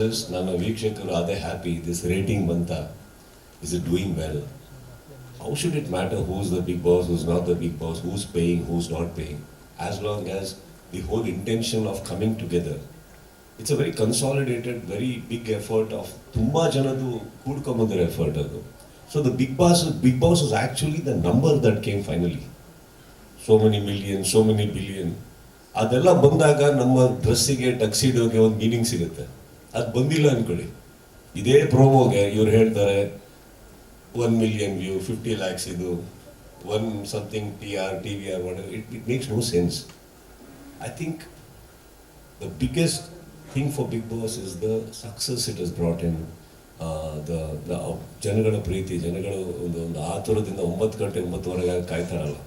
ನನ್ನ ವೀಕ್ಷಕರು ಅದೇ ಹ್ಯಾಪಿ ದಿಸ್ ರೇಟಿಂಗ್ ಬಂತ is it doing well how should it matter who's the Bigg Boss who's not the Bigg Boss who's paying who's not paying as long as the whole intention of coming together it's a very consolidated very big effort of ತುಂಬ ಜನದು ಕೂಡ್ಕೊಂಬಂದಿರೋ effort ಅದು so the Bigg Boss Bigg Boss is actually the number that came finally so many million so many billion ಅದೆಲ್ಲ ಬಂದಾಗ ನಮ್ಮ ಡ್ರೆಸ್ಸಿಗೆ ಟಕ್ಸಿಡೋಗೆ ಒಂದು meaning ಸಿಗುತ್ತೆ ಅದು ಬಂದಿಲ್ಲ ಅನ್ಕೊಳ್ಳಿ. ಇದೇ ಪ್ರೋಮೋಗೆ ಇವ್ರು ಹೇಳ್ತಾರೆ one million view fifty lakhs ಇದು one something T R T V R what it it makes no sense I think the biggest thing for Bigg Boss is the success it is brought in the the ಜನಗಳ ಪ್ರೀತಿ, ಜನಗಳು ಒಂದು ಒಂದು ಆತುರದಿಂದ ಒಂಬತ್ತು ಗಂಟೆ ಒಂಬತ್ತುವರೆಗೆ ಕಾಯ್ತಾರಲ್ಲ.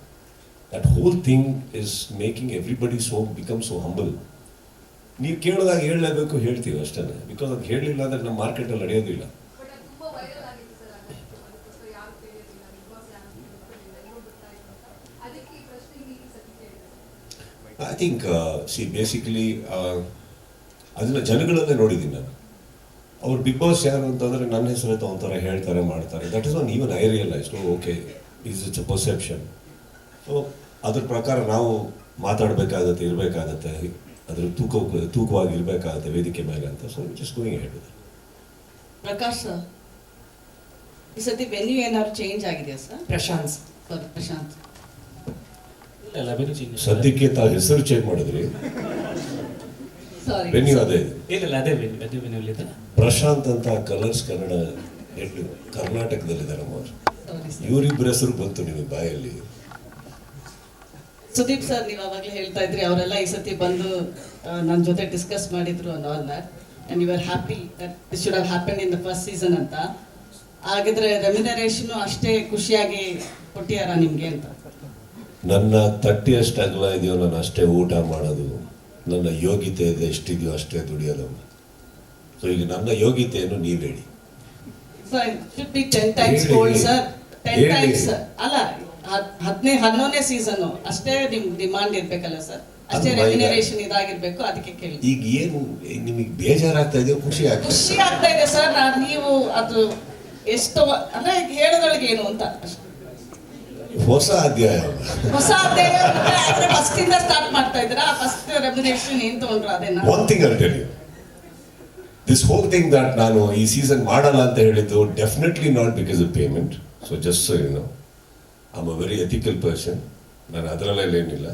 That whole thing is making everybody so become so humble ನೀವು ಕೇಳಿದಾಗ ಹೇಳಲೇಬೇಕು ಹೇಳ್ತೀವಿ ಅಷ್ಟೇ ಬಿಕಾಸ್ ಅದು ಹೇಳಲಿಲ್ಲ ಅಂದರೆ ನಮ್ಮ ಮಾರ್ಕೆಟಲ್ಲಿ ನಡೆಯೋದಿಲ್ಲ ಐ ಥಿಂಕ್ ಸಿ ಬೇಸಿಕಲಿ ಅದನ್ನ ಜನಗಳಲ್ಲೇ ನೋಡಿದ್ದೀನಿ ನಾನು. ಅವ್ರು ಬಿಗ್ ಬಾಸ್ ಯಾರು ಅಂತಂದರೆ ನನ್ನ ಹೆಸರು ಒಂಥರ ಹೇಳ್ತಾರೆ ಮಾಡ್ತಾರೆ. That is one even I realise okay is it's a perception so ಅದ್ರ ಪ್ರಕಾರ ನಾವು ಮಾತಾಡಬೇಕಾಗತ್ತೆ ಇರಬೇಕಾಗತ್ತೆ. ಅದ್ರ ತೂಕ ತೂಕವಾಗಿ ಇರಬೇಕಾಗತ್ತೆ ವೇದಿಕೆ ಮೇಲೆ ಅಂತ. ಸೊ ಜಸ್ಟ್ ಗೋಯಿಂಗ್ ಹೇಳಿದೆ ಪ್ರಕಾಶ್ ಸರ್ ಈ ಸತಿ ವೆನ್ಯೂ ಏನಾದ್ರು ಚೇಂಜ್ ಆಗಿದೆಯಾ ಸರ್? ಪ್ರಶಾಂತ್ ಸರ್. ಪ್ರಶಾಂತ್ ಸದ್ಯಕ್ಕೆ ತಾವು ಹೆಸರು ಚೇಂಜ್ ಮಾಡಿದ್ರಿ. ಸಾರಿ ವೆನ್ಯೂ ಅದೇ ಇದೆ. ಇಲ್ಲ ಇಲ್ಲ ಅದೇ ವೆನ್ಯೂ ಅದೇ ವೆನ್ಯೂ ಇದೆ. ಪ್ರಶಾಂತ್ ಅಂತ ಕಲರ್ಸ್ ಕನ್ನಡ ಹೆಡ್ ಕರ್ನಾಟಕದಲ್ಲಿದ್ದಾರೆ ಸರ್ ಇವರಿಬ್ಬರ ಹೆಸರು ಬಂತು ನಿಮಗೆ ಬಾಯಲ್ಲಿ. ಸುದೀಪ್ ಸರ್ ನೀವು ಅವಾಗಲೇ ಹೇಳ್ತಾ ಇದ್ರಿ ಅವರೆಲ್ಲ ಈ ಸತಿ ಬಂದು ನನ್ನ ಜೊತೆ ಡಿಸ್ಕಸ್ ಮಾಡಿದ್ರು ಅನ್ನೋ that and you are happy that this should have happen in the first season ಅಂತ. ಹಾಗಿದ್ರೆ ರೆಮ್ಯುನರೇಷನು ಅಷ್ಟೇ ಖುಷಿಯಾಗಿ ಕೊಟ್ಟಿಯಾರ ನಿಮ್ಗೆ ಅಂತ. ನನ್ನ ತಟ್ಟಿ ಅಷ್ಟು ಅಗಲ ಇದೆಯೋ ನಾನು ಅಷ್ಟೇ ಊಟ ಮಾಡೋದು. ನನ್ನ ಯೋಗ್ಯತೆ ಇದೆ ಎಷ್ಟಿದೆಯೋ ಅಷ್ಟೇ ದುಡಿಯೋದು. ಸೊ ಈಗ ನನ್ನ ಯೋಗ್ಯತೆಯನ್ನು ನೀವು ಹೇಳಿ. Sir should be ten times. Gold sir ten. Times ಅಲ್ಲ ಹದಿನೈದು ಹನ್ನೊಂದನೇ ಸೀಸನ್ ಅಷ್ಟೇ ನಿಮ್ ಡಿಮಾಂಡ್ ಇರ್ಬೇಕಲ್ಲ ಸರ್ ಅಷ್ಟೇ? ರೆಮ್ಯುನರೇಷನ್ ಇದಾಗಿರ್ಬೇಕು ಅದಕ್ಕೆ ಕೇಳಿ ಈಗ ಏನು ನಿಮಗೆ ಬೇಜಾರಾಗ್ತಾ ಇದೆಯೋ ಖುಷಿ ಆಗ್ತದೆ ಖುಷಿ ಆಗ್ತಾ ಇದೆ ಸರ್ ನಾನು ನೀವು ಅದು ಎಷ್ಟು ಅಂದ್ರೆ ಹೇಳಿದೊಳಗೆ ಏನು ಅಂತ. ಹೊಸ ಅಧ್ಯಾಯ ಹೊಸ ಅಧ್ಯಾಯ ಫಸ್ಟ್ ಇಂದ ಸ್ಟಾರ್ಟ್ ಮಾಡ್ತಾ ಇದ್ದೀರಾ? ಫಸ್ಟ್ ರೆಮ್ಯುನರೇಷನ್ ಏನ್ ತಗೊಂಡ್ರು ಅದೇನ? One thing I'll tell you this whole thing that ನಾನು ಈ ಸೀಸನ್ ಮಾಡಲ್ಲ ಅಂತ ಹೇಳಿದ್ದು definitely not because of payment so just so you know I'm a very ethical person ನಾನು ಅದರಲ್ಲೆಲ್ಲ ಏನಿಲ್ಲ.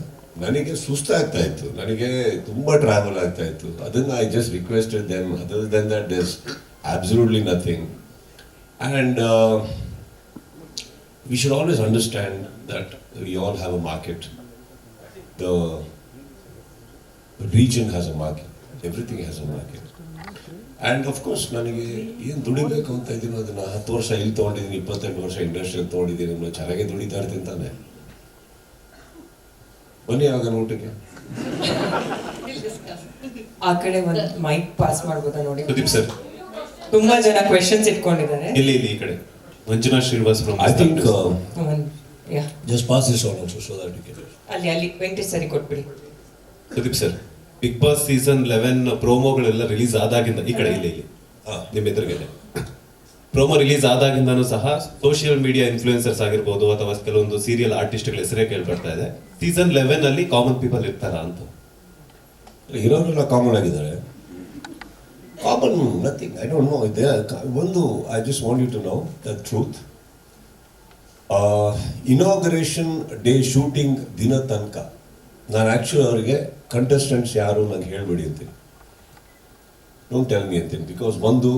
ನನಗೆ ಸುಸ್ತಾಗ್ತಾ ಇತ್ತು. ನನಗೆ ತುಂಬ ಟ್ರಾವೆಲ್ ಆಗ್ತಾ ಇತ್ತು. ಅದನ್ನು I just requested then other then that is absolutely nothing and we should always understand that we all have a market the region has a market. Everything has a market. And of course ನನಗೆ ಏನು ದುಡಿಬೇಕು ಅಂತ ಇದ್ದೀನಿ ಅದನ್ನು ಹತ್ತು ವರ್ಷ ಇಲ್ಲಿ ತೊಗೊಂಡಿದ್ದೀನಿ ಇಪ್ಪತ್ತೆಂಟು ವರ್ಷ ಇಂಡಸ್ಟ್ರಿಯಲ್ಲಿ ತೊಗೊಂಡಿದ್ದೀನಿ ನಾನು ಚೆನ್ನಾಗೇ ದುಡಿತಾ ಇರ್ತೀನಿ ತಾನೆ. ಬನ್ನಿ ಆಗ ನೋಟಕ್ಕೆ ಆ ಕಡೆ ಒಂದು ಮೈಕ್ ಪಾಸ್ ಮಾಡ್ಬೋದಾ ನೋಡಿ? ಸುದೀಪ್ ಸರ್. ತುಂಬಾ ಜನ ಕ್ವೆಶನ್ಸ್ ಇಟ್ಕೊಂಡಿದ್ದಾರೆ. ಇಲ್ಲಿ ಇಲ್ಲಿ ಈ ಕಡೆ. Manjunath Srinivas from I think just pass this on also so that you can ಅಲ್ಲಿ ಅಲ್ಲಿ ವೆಂಕಟೇಶ್ ಸರಿ ಕೊಟ್ಬಿಡಿ. Sudeep sir. Bigg Boss season eleven ಪ್ರೋಮೋಗಳೆಲ್ಲ release ಆದಾಗಿಂದ ಈ ಕಡೆ ಇಲ್ಲಿ ಇಲ್ಲಿ. ನಿಮ್ಮ ಎದುರುಗಡೆ. ಪ್ರೋಮೋ ರಿಲೀಸ್ ಆದಾಗಿಂದನೂ ಸಹ ಸೋಷಿಯಲ್ ಮೀಡಿಯಾ ಇನ್ಫ್ಲುಯೆನ್ಸರ್ಸ್ ಆಗಿರ್ಬೋದು ಅಥವಾ ಕೆಲವೊಂದು ಸೀರಿಯಲ್ ಆರ್ಟಿಸ್ಟ್ಗಳ ಹೆಸರೇ ಕೇಳ್ಬರ್ತಾ ಇದೆ. ಸೀಸನ್ ಲೆವೆನ್ ಅಲ್ಲಿ ಕಾಮನ್ ಪೀಪಲ್ ಇರ್ತಾರ ಅಂತ. ಇರೋರೆಲ್ಲ ಕಾಮನ್ ಆಗಿದ್ದಾರೆ. Common nothing I don't know ಇದೆ ಒಂದು I just want you to know the truth inauguration day shooting ದಿನ ತನಕ. ನಾನು ಆ್ಯಕ್ಚುಲಿ ಅವರಿಗೆ ಕಂಟೆಸ್ಟೆಂಟ್ಸ್ ಯಾರು ನಂಗೆ ಹೇಳಿಬಿಡಿ ಅಂತೀನಿ ಡೋಂಟ್ ಟೆಲ್ ಮಿ ಅಂತೀನಿ ಬಿಕಾಸ್ ಒಂದು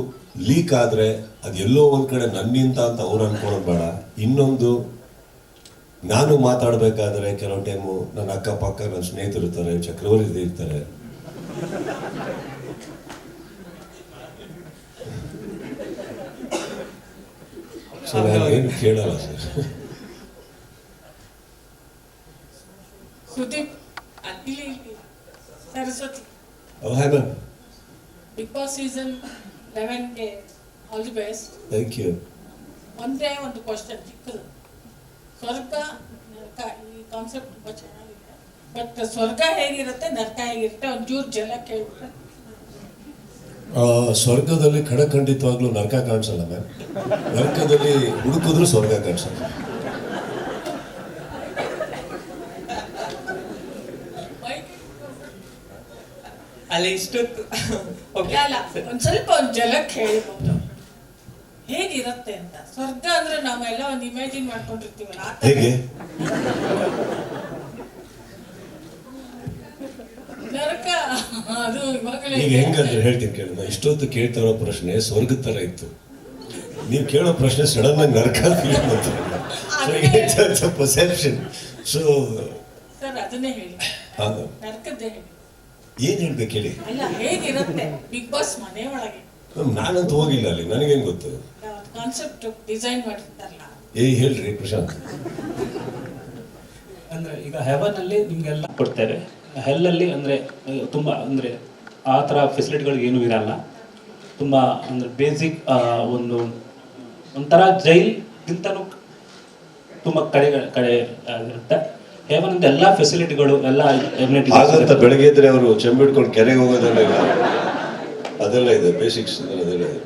ಲೀಕ್ ಆದರೆ ಅದು ಎಲ್ಲೋ ಒಂದು ಕಡೆ ನನ್ನಿಂತ ಅಂತ ಅವ್ರು ಅನ್ಕೊಳ್ಳೋದು ಬೇಡ. ಇನ್ನೊಂದು, ನಾನು ಮಾತಾಡಬೇಕಾದ್ರೆ ಕೆಲವು ಟೈಮು ನನ್ನ ಅಕ್ಕಪಕ್ಕ ನನ್ನ ಸ್ನೇಹಿತರು ಇರ್ತಾರೆ, ಚಕ್ರವರ್ತಿ ಇರ್ತಾರೆ. ಸರ್ ಏನು ಕೇಳಲ್ಲ ಸರ್ ಸುದೀಪ್ ಇಲ್ಲಿ Saraswati Hi, ma'am. Bigg Boss season ಲೆವೆನ್ಗೆ all the best thank you ಒಂದೇ ಒಂದು ಕ್ವಶನ್ ಚಿಕ್ಕದು ಸ್ವರ್ಗ ನರಕ ಈ ಕಾನ್ಸೆಪ್ಟ್ ತುಂಬ ಚೆನ್ನಾಗಿದೆ. ಬಟ್ ಸ್ವರ್ಗ ಹೇಗಿರುತ್ತೆ ನರಕ ಹೇಗಿರುತ್ತೆ ಒಂಚೂರು ಜಲ ಕೇಳ್ಬಿಟ್ರೆ? ಆ, ಸ್ವರ್ಗದಲ್ಲಿ ಖಡಖಂಡಿತವಾಗ್ಲೂ ನರಕ ಕಾಣಿಸಲ್ಲ ಮ್ಯಾಮ್. ನರಕದಲ್ಲಿ ಹುಡುಕಿದ್ರು ಸ್ವರ್ಗ ಕಾಣಿಸಲ್ಲ. ಅಲ್ಲಿ ಇಷ್ಟೊತ್ತು. ಓಕೆ ಅಲ್ಲ ಒಂದ್ ಸ್ವಲ್ಪ ಒಂದ್ ಜಲಕ್ ಹೇಳ್ಬೋದು ಹೇಗಿರುತ್ತೆ ಅಂತ. ಸ್ವರ್ಗ ಅಂದ್ರೆ ನಾವೆಲ್ಲ ಒಂದ್ ಇಮ್ಯಾಜಿನ್ ಮಾಡ್ಕೊಂಡಿರ್ತೀವಲ್ಲ ಆ ಥರ. ಹೇಗೆ? ನರಕ ಅದು ಇವಾಗಲೇ ಈಗ ಹೆಂಗಂದ್ರೆ ಹೇಳ್ತೀನಿ ಕೇಳಿ ನಾ ಇಷ್ಟೊತ್ತು ಕೇಳ್ತಾ ಇರೋ ಪ್ರಶ್ನೆ ಸ್ವರ್ಗದ ತರ ಇತ್ತು. ನೀವು ಕೇಳೋ ಪ್ರಶ್ನೆ ಸಡನ್ ಆಗಿ ನರಕ ಪರ್ಸೆಪ್ಷನ್ ಸೊ ಸರ್ ಅದನ್ನೇ ಹೇಳಿ. ಹೌದು. ನರಕದ್ದೇ ಹೇಳಿ. ಏನ್ ಹೇಳ್ಬೇಕು ಹೇಳಿ ಅಲ್ಲ ಹೇಗಿರುತ್ತೆ? ಬಿಗ್ ಬಾಸ್ ಮನೆ ಒಳಗೆ. ಮ್ಯಾಮ್, ನಾನಂತೂ ಹೋಗಿಲ್ಲ ಅಲ್ಲಿ ನನಗೇನ್ ಗೊತ್ತು? ಕಾನ್ಸೆಪ್ಟ್ ಡಿಸೈನ್ ಮಾಡಿರ್ತಾರಲ್ಲ. ಏ ಹೇಳ್ರಿ ಪ್ರಶಾಂತ್. ಅಂದ್ರೆ ಈಗ ಹೆವನಲ್ಲಿ ನಿಮಗೆಲ್ಲ ಹೆಲ್ ಅಲ್ಲಿ ಅಂದ್ರೆ ತುಂಬಾ ಅಂದ್ರೆ ಆ ಥರ ಫೆಸಿಲಿಟಿಗಳು ಏನೂ ಇರಲ್ಲ. ತುಂಬ ಅಂದರೆ ಬೇಸಿಕ್ ಒಂದು ಒಂಥರ ಜೈಲ್ಗಿಂತನೂ ತುಂಬ ಕಡೆ ಕಡೆ ಆಗಿರುತ್ತೆ ಅಂತ ಎಲ್ಲ ಫೆಸಿಲಿಟಿಗಳು ಎಲ್ಲ ಹಾಗಂತ ಬೆಳಗ್ಗೆ ಇದ್ರೆ ಅವರು ಚೆಂಬಿಡ್ಕೊಂಡು ಕೆರೆಗೆ ಹೋಗೋದೆಲ್ಲ ಇಲ್ಲ. ಅದೆಲ್ಲ ಇದೆ ಬೇಸಿಕ್ಸ್ ಅದೆಲ್ಲ ಇದೆ.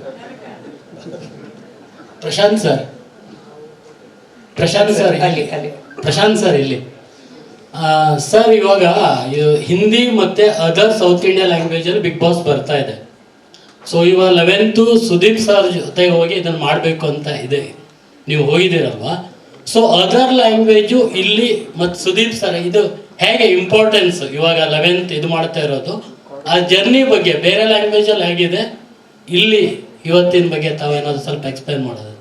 ಪ್ರಶಾಂತ್ ಸರ್. ಪ್ರಶಾಂತ್ ಸರ್ ಅಲ್ಲಿ ಅಲ್ಲಿ. ಪ್ರಶಾಂತ್ ಸರ್ ಇಲ್ಲಿ. ಸರ್ ಇವಾಗ ಇದು ಹಿಂದಿ ಮತ್ತೆ ಅದರ್ ಸೌತ್ ಇಂಡಿಯಾ ಲ್ಯಾಂಗ್ವೇಜ್ ಅಲ್ಲಿ ಬಿಗ್ ಬಾಸ್ ಬರ್ತಾ ಇದೆ. ಸೊ ಇವಾಗ ಲೆವೆಂತು ಸುದೀಪ್ ಸರ್ ಜೊತೆಗೆ ಹೋಗಿ ಇದನ್ನು ಮಾಡಬೇಕು ಅಂತ ಇದೆ. ನೀವು ಹೋಗಿದ್ದೀರಲ್ವಾ? ಸೊ ಅದರ್ ಲ್ಯಾಂಗ್ವೇಜು ಇಲ್ಲಿ ಮತ್ತು ಸುದೀಪ್ ಸರ್ ಇದು ಹೇಗೆ ಇಂಪಾರ್ಟೆನ್ಸ್ ಇವಾಗ ಲೆವೆಂತ್ ಇದು ಮಾಡ್ತಾ ಇರೋದು? ಆ ಜರ್ನಿ ಬಗ್ಗೆ, ಬೇರೆ ಲ್ಯಾಂಗ್ವೇಜಲ್ಲಿ ಹೇಗಿದೆ? ಇಲ್ಲಿ ಇವತ್ತಿನ ಬಗ್ಗೆ ತಾವೇನಾದ್ರು ಸ್ವಲ್ಪ ಎಕ್ಸ್ಪ್ಲೈನ್ ಮಾಡೋದು.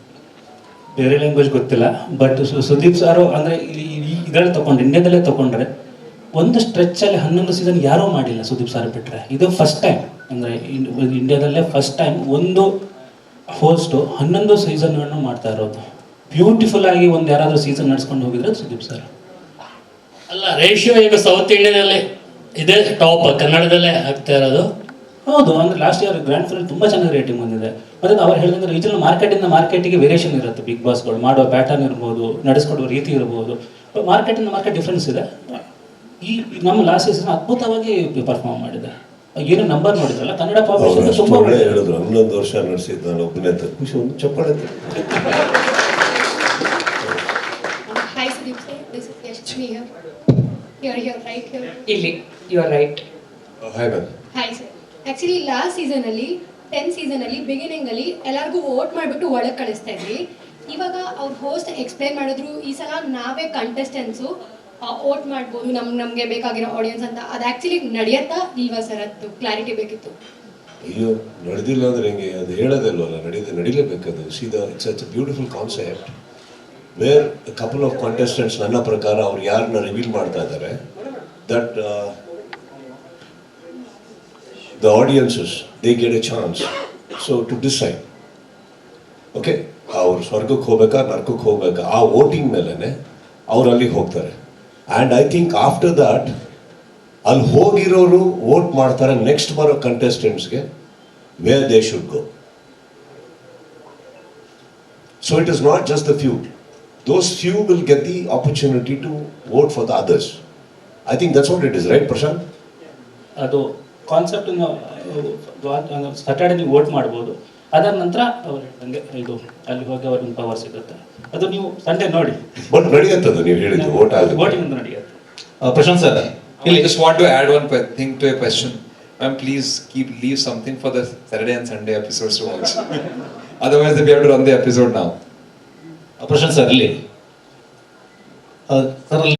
ಬೇರೆ ಲ್ಯಾಂಗ್ವೇಜ್ ಗೊತ್ತಿಲ್ಲ ಬಟ್ ಸುದೀಪ್ ಸಾರು ಅಂದರೆ ಇದರಲ್ಲಿ ತಗೊಂಡ್ರೆ ಇಂಡಿಯಾದಲ್ಲೇ ತಗೊಂಡ್ರೆ ಒಂದು ಸ್ಟ್ರೆಚ್ಚಲ್ಲಿ ಹನ್ನೊಂದು ಸೀಸನ್ ಯಾರೂ ಮಾಡಿಲ್ಲ ಸುದೀಪ್ ಸಾರ್ ಬಿಟ್ಟರೆ ಇದು ಫಸ್ಟ್ ಟೈಮ್ ಅಂದರೆ ಇಂಡಿಯಾದಲ್ಲೇ ಫಸ್ಟ್ ಟೈಮ್ ಒಂದು ಹೋಸ್ಟ್ ಹನ್ನೊಂದು ಸೀಸನ್ಗಳನ್ನು ಮಾಡ್ತಾ ಇರೋದು. ಬ್ಯೂಟಿಫುಲ್ ಆಗಿ ಒಂದು ಯಾರಾದರೂ ಸೀಸನ್ ನಡ್ಸ್ಕೊಂಡು ಹೋಗಿದ್ರೆ ಸುದೀಪ್ ಸರ್ ಅಲ್ಲ ರೇಷಿಯೋ ಈಗ ಸೌತ್ ಇಂಡಿಯಾದಲ್ಲಿ ಇದೆ ಟಾಪ್ ಕನ್ನಡದಲ್ಲೇ ಆಗ್ತಾ ಇರೋದು. ಹೌದು ಅಂದ್ರೆ ಲಾಸ್ಟ್ ಇಯರ್ ಗ್ರ್ಯಾಂಡ್ ಫೈನಲ್ ತುಂಬ ಚೆನ್ನಾಗಿ ರೇಟಿಂಗ್ ಬಂದಿದೆ. ಮತ್ತೆ ಅವ್ರು ಹೇಳಿದಂಗೆ ರೀಜನಲ್ ಮಾರ್ಕೆಟಿಂದ ಮಾರ್ಕೆಟಿಗೆ ವೇರಿಯೇಷನ್ ಇರುತ್ತೆ ಬಿಗ್ ಬಾಸ್ಗಳು ಮಾಡೋ ಪ್ಯಾಟರ್ನ್ ಇರ್ಬೋದು ನಡೆಸ್ಕೊಡೋ ರೀತಿ ಇರ್ಬೋದು. ಮಾರ್ಕೆಟಿಂದ ಮಾರ್ಕೆಟ್ ಡಿಫ್ರೆನ್ಸ್ ಇದೆ. ಈ ನಮ್ಮ ಲಾಸ್ಟ್ ಸೀಸನ್ ಅದ್ಭುತವಾಗಿ ಪರ್ಫಾರ್ಮ್ ಮಾಡಿದೆ. ಏನೋ ನಂಬರ್ ನೋಡಿದ್ರಲ್ಲ ಕನ್ನಡ ಪಾಪ್ಯುಲೇಷನ್ ತುಂಬಾ ಹೇಳಿದ್ರು. ಹನ್ನೊಂದು ವರ್ಷ ನಡೆಸಿದ್ದು ನಾನು ಒಬ್ಬನೇ ಅಂತ ಖುಷಿ ಒಂದು ಚಪ್ಪಾಳೆ. Is Yashmi here. You're here, right here. ಇಲ್ಲಿ you are right hi ma'am Hi sir. Actually last season ಅಲ್ಲಿ ಟೆನ್ ಸೀಸನ್ ಅಲ್ಲಿ ಬಿಗಿನಿಂಗ್ ಅಲ್ಲಿ ಎಲ್ಲರಿಗೂ ವೋಟ್ ಮಾಡಿಬಿಟ್ಟು ಒಳಗೆ ಕಳಿಸ್ತಾ ಇದ್ವಿ. ಇವಾಗ ಅವ್ರ ಹೋಸ್ಟ್ ಎಕ್ಸ್ಪ್ಲೈನ್ ಮಾಡಿದ್ರು ಈ ಸಲ ನಾವೇ ಕಂಟೆಸ್ಟೆನ್ಸು ವೋಟ್ ಮಾಡ್ಬೋದು ನಮ್ ನಮಗೆ ಬೇಕಾಗಿರೋ ಆಡಿಯನ್ಸ್ ಅಂತ. ಅದು ಆಕ್ಚುಲಿ ನಡೆಯತ್ತಾ ಇಲ್ವಾ ಸರ್ ಅದು ಕ್ಲಾರಿಟಿ ಬೇಕಿತ್ತು. ಅಯ್ಯೋ ನಡೆದಿಲ್ಲ ಅಂದ್ರೆ ಹೆಂಗೆ? ಅದು ಹೇಳೋದಲ್ವಲ್ಲ ನಡೀದೆ ನಡಿಲೇಬೇಕದು ಸೀದಾ it's it's beautiful concept where couple of contestants ನನ್ನ ಪ್ರಕಾರ, ಅವ್ರು ಯಾರನ್ನ ರಿವೀಲ್ ಮಾಡ್ತಾ ಇದ್ದಾರೆ that the audiences they get a chance so to decide okay ಅವ್ರು ಸ್ವರ್ಗಕ್ಕೆ ಹೋಗ್ಬೇಕಾ, ನರ್ಕಕ್ಕೆ ಹೋಗ್ಬೇಕಾ? ಆ ವೋಟಿಂಗ್ ಮೇಲೇ ಅವ್ರು ಅಲ್ಲಿಗೆ ಹೋಗ್ತಾರೆ. And I think after that ಅಲ್ಲಿ ಹೋಗಿರೋರು ವೋಟ್ ಮಾಡ್ತಾರೆ ನೆಕ್ಸ್ಟ್ ಬರೋ ಕಂಟೆಸ್ಟೆಂಟ್ಸ್ಗೆ where they should go so it is not just the few those few will get the opportunity to vote for the others. I think that's what it is, right, Prashant? ಅದು concept Saturday ನೀವು vote ಮಾಡ್ಬೋದು ಅದರ ನಂತರ ಅವ್ರು ಹೇಳ್ದಂಗೆ ಇದು ಅಲ್ಲಿ ಹೋಗಿ ಅವ್ರಿಗೆ ಪವರ್ ಸಿಗುತ್ತೆ ಅದು ನೀವು ಸಂಡೇ ನೋಡಿ ಬಟ್ ನಡೆಯುತ್ತದು ನೀವು ಹೇಳಿದ್ದು ವೋಟ್ ಆಗುತ್ತೆ ವೋಟಿಂಗ್ ಅಂತ ನಡೆಯುತ್ತೆ Prashant sir, I just want to add one que- thing to a question. Ma'am, please keep leave something for the Saturday and Sunday episodes to watch. Otherwise, we have to run the episode now. ಇರಲಿ ಅದರಲ್ಲಿ